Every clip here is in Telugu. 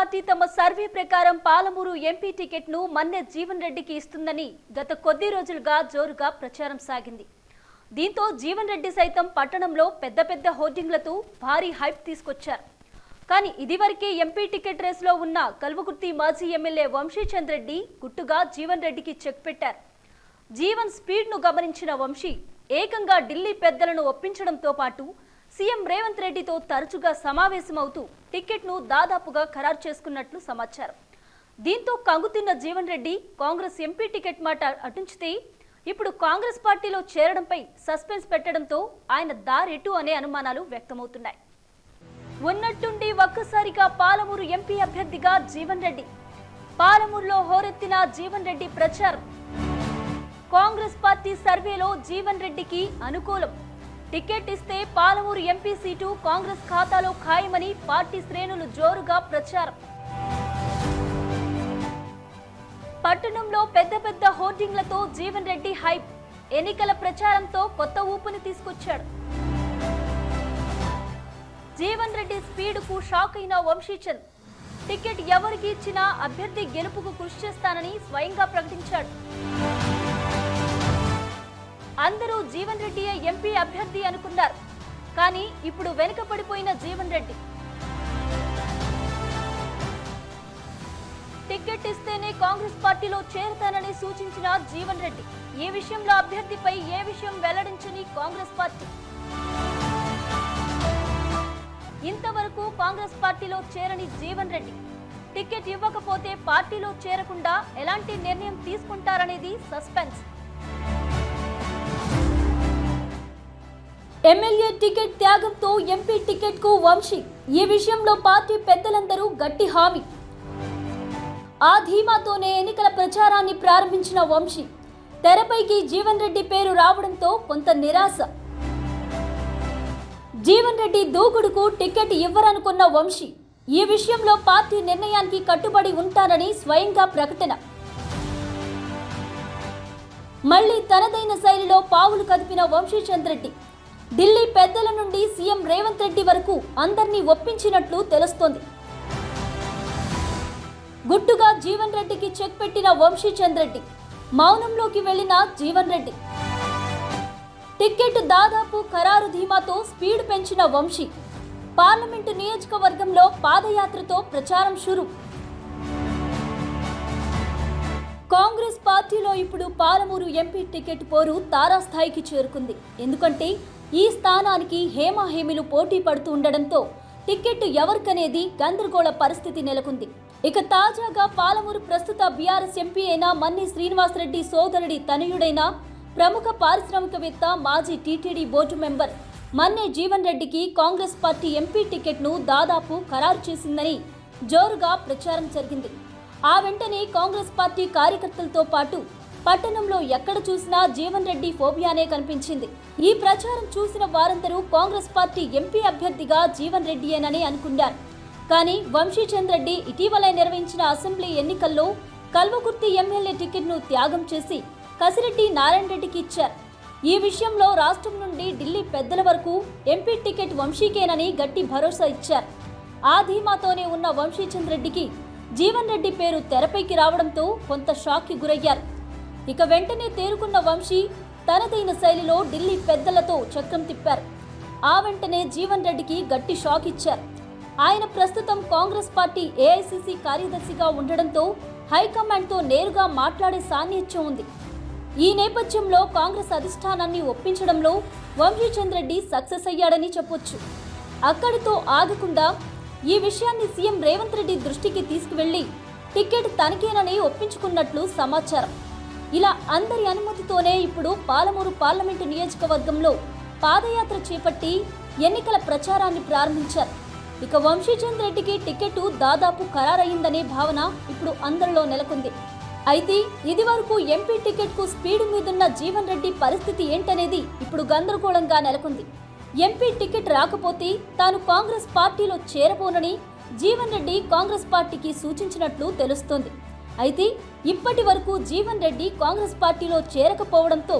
పార్టీ తమ సర్వే ప్రకారం పాలమూరు ఎంపీ టికెట్ను మన్నె జీవన్ రెడ్డికి ఇస్తుందని గత కొద్ది రోజులుగా జోరుగా ప్రచారం సాగింది. దీంతో జీవన్ రెడ్డి సైతం పట్టణంలో పెద్ద పెద్ద హోర్డింగ్లతో భారీ హైప్ తీసుకొచ్చారు. కానీ ఇదివరకే ఎంపీ టికెట్ రేసులో ఉన్న కల్వకుర్తి మాజీ ఎమ్మెల్యే వంశీచంద్ రెడ్డి గుట్టుగా జీవన్ రెడ్డికి చెక్ పెట్టారు. జీవన్ స్పీడ్ను గమనించిన వంశీ ఏకంగా ఢిల్లీ పెద్దలను ఒప్పించడంతో పాటు సీఎం రేవంత్ రెడ్డితో తరచుగా సమావేశమవుతూ టికెట్ను దాదాపుగా ఖరారు చేసుకున్నట్లు సమాచారం. దీంతో కంగుతిన్న జీవన్ రెడ్డి కాంగ్రెస్ ఎంపీ టికెట్ మాట అటుంచితే ఇప్పుడు కాంగ్రెస్ పార్టీలో చేరడంపై సస్పెన్స్ పెట్టడంతో ఆయన దారెటు అనే అనుమానాలు వ్యక్తమవుతున్నాయి. ఉన్నట్టుండి ఒక్కసారిగా పాలమూరు ఎంపీ అభ్యర్థిగా జీవన్ రెడ్డి. పాలమూరులో హోరెత్తిన జీవన్ రెడ్డి ప్రచారం. కాంగ్రెస్ పార్టీ సర్వేలో జీవన్ రెడ్డికి అనుకూలం. టికెట్ ఇస్తే పాలమూరు ఎంపీ సీటు కాంగ్రెస్ ఖాతాలో ఖాయమని పార్టీ శ్రేణులు జోరుగా ప్రచారం. పట్టణంలో పెద్ద పెద్ద హోర్డింగ్లతో జీవన్ రెడ్డి హైప్. ఎన్నికల ప్రచారంతో కొత్త ఊపుని తీసుకొచ్చాడు. జీవన్ రెడ్డి స్పీడ్కు షాక్ అయిన వంశీచంద్. టికెట్ ఎవరికి ఇచ్చినా అభ్యర్థి గెలుపుకు కృషి చేస్తానని స్వయంగా ప్రకటించాడు. అందరూ జీవన్ రెడ్డియే ఎంపీ అభ్యర్థి అనుకున్నారు. కానీ ఇప్పుడు వెనుకపడిపోయిన జీవన్ రెడ్డి. టికెట్ ఇస్తేనే కాంగ్రెస్ పార్టీలో చేరతానని సూచించిన జీవన్ రెడ్డి. ఈ విషయంలో అభ్యర్థిపై ఏ విషయం వెల్లడించని కాంగ్రెస్ పార్టీ? ఇంతవరకు కాంగ్రెస్ పార్టీలో చేరని జీవన్ రెడ్డి. టికెట్ ఇవ్వకపోతే పార్టీలో చేరకుండా ఎలాంటి నిర్ణయం తీసుకుంటారనేది సస్పెన్స్. ఎమ్మెల్యే టికెట్ త్యాగంతో ఎంపీ టికెట్కు వంశీ. ఈ విషయంలో పార్టీ పెద్దలందరూ గట్టి హామీ. ఆ ధీమాతోనే ఎన్నికల ప్రచారాన్ని ప్రారంభించిన వంశీ. తెరపైకి జీవన్ రెడ్డి పేరు రావడంతో కొంత నిరాశ. జీవన్ రెడ్డి దూకుడుకు టికెట్ ఇవ్వరనుకున్న వంశీ. ఈ విషయంలో పార్టీ నిర్ణయానికి కట్టుబడి ఉంటానని స్వయంగా ప్రకటన. మళ్ళీ తనదైన శైలిలో పావులు కదిపిన వంశీచంద్రెడ్డి. ఢిల్లీ పెద్దల నుండి సీఎం రేవంత్ రెడ్డి వరకు అందరినీ ఒప్పించినట్లు తెలుస్తోంది. గుట్టుగా జీవన్ రెడ్డికి చెక్ పెట్టిన వంశీచంద్ రెడ్డి మౌనంలోకి వెళ్ళిన జీవన్ రెడ్డి. టికెట్ దాదాపు ఖరారు ధీమాతో స్పీడ్ పెంచిన వంశీ పార్లమెంటు నియోజకవర్గంలో పాదయాత్రతో ప్రచారం షురు. కాంగ్రెస్ పార్టీలో ఇప్పుడు పాలమూరు ఎంపీ టికెట్ పోరు తారాస్థాయికి చేరుకుంది. ఎందుకంటే ఈ స్థానానికి హేమాహేమిలు పోటీ పడుతూ ఉండడంతో టికెట్ ఎవరికనేది గందరగోళ పరిస్థితి నెలకొంది. ఇక తాజాగా పాలమూరు ప్రస్తుత బీఆర్ఎస్ ఎంపీ అయిన మన్ని శ్రీనివాసరెడ్డి సోదరుడి తనయుడైన ప్రముఖ పారిశ్రామికవేత్త మాజీ TTD board member Manne Jeevan రెడ్డికి కాంగ్రెస్ పార్టీ ఎంపీ టికెట్ను దాదాపు ఖరారు చేసిందని జోరుగా ప్రచారం జరిగింది. ఆ వెంటనే కాంగ్రెస్ పార్టీ కార్యకర్తలతో పాటు పట్టణంలో ఎక్కడ చూసినా జీవన్ రెడ్డి ఫోబియానే కనిపించింది. ఈ ప్రచారం చూసిన వారందరూ కాంగ్రెస్ పార్టీ ఎంపీ అభ్యర్థిగా జీవన్ రెడ్డియేనని అనుకున్నారు. కానీ వంశీచంద్ రెడ్డి ఇటీవల నిర్వహించిన అసెంబ్లీ ఎన్నికల్లో కల్వకుర్తి ఎమ్మెల్యే టికెట్ను త్యాగం చేసి కసిరెడ్డి నారాయణ రెడ్డికి ఇచ్చారు. ఈ విషయంలో రాష్ట్రం నుండి ఢిల్లీ పెద్దల వరకు ఎంపీ టికెట్ వంశీకేనని గట్టి భరోసా ఇచ్చారు. ఆ ధీమాతోనే ఉన్న వంశీచంద్ రెడ్డికి జీవన్ రెడ్డి పేరు తెరపైకి రావడంతో కొంత షాక్కి గురయ్యారు. ఇక వెంటనే తేరుకున్న వంశీ తనదైన శైలిలో ఢిల్లీ పెద్దలతో చక్రం తిప్పారు. ఆ వెంటనే జీవన్ రెడ్డికి గట్టి షాక్ ఇచ్చారు. ఆయన ప్రస్తుతం కాంగ్రెస్ పార్టీ ఏఐసిసి కార్యదర్శిగా ఉండడంతో హైకమాండ్తో నేరుగా మాట్లాడే సాన్నిధ్యం ఉంది. ఈ నేపథ్యంలో కాంగ్రెస్ అధిష్టానాన్ని ఒప్పించడంలో వంశీచంద్రెడ్డి సక్సెస్ అయ్యాడని చెప్పొచ్చు. అక్కడితో ఆగకుండా ఈ విషయాన్ని సీఎం రేవంత్ రెడ్డి దృష్టికి తీసుకువెళ్ళి టికెట్ తనకేనని ఒప్పించుకున్నట్లు సమాచారం. ఇలా అందరి అనుమతితోనే ఇప్పుడు పాలమూరు పార్లమెంటు నియోజకవర్గంలో పాదయాత్ర చేపట్టి ఎన్నికల ప్రచారాన్ని ప్రారంభించారు. ఇక వంశీచంద్ రెడ్డికి టికెట్ దాదాపు ఖరారయ్యిందనే భావన ఇప్పుడు అందరిలో నెలకొంది. అయితే ఇదివరకు ఎంపీ టికెట్కు స్పీడ్ మీదున్న జీవన్ రెడ్డి పరిస్థితి ఏంటనేది ఇప్పుడు గందరగోళంగా నెలకొంది. ఎంపీ టికెట్ రాకపోతే తాను కాంగ్రెస్ పార్టీలో చేరబోనని జీవన్ రెడ్డి కాంగ్రెస్ పార్టీకి సూచించినట్లు తెలుస్తోంది. అయితే ఇప్పటి వరకు జీవన్ రెడ్డి కాంగ్రెస్ పార్టీలో చేరకపోవడంతో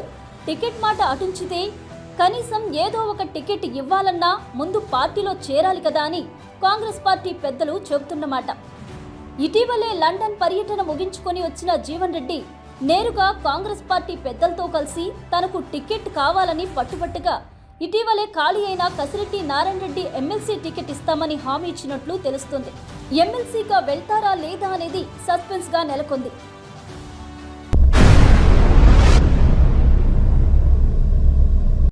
టికెట్ మాట అటుంచితే కనీసం ఏదో ఒక టికెట్ ఇవ్వాలన్నా ముందు పార్టీలో చేరాలి కదా అని కాంగ్రెస్ పార్టీ పెద్దలు చెబుతున్నమాట. ఇటీవలే లండన్ పర్యటన ముగించుకొని వచ్చిన జీవన్ రెడ్డి నేరుగా కాంగ్రెస్ పార్టీ పెద్దలతో కలిసి తనకు టికెట్ కావాలని పట్టుబట్టుగా ఇటీవలే ఖాళీ అయిన కసిరెడ్డి నారాయణ రెడ్డి ఎమ్మెల్సీ టికెట్ ఇస్తామని హామీ ఇచ్చినట్లు తెలుస్తుంది. ఎమ్మెల్సీగా వెళ్తారా లేదా అనేది సస్పెన్స్గా నెలకొంది.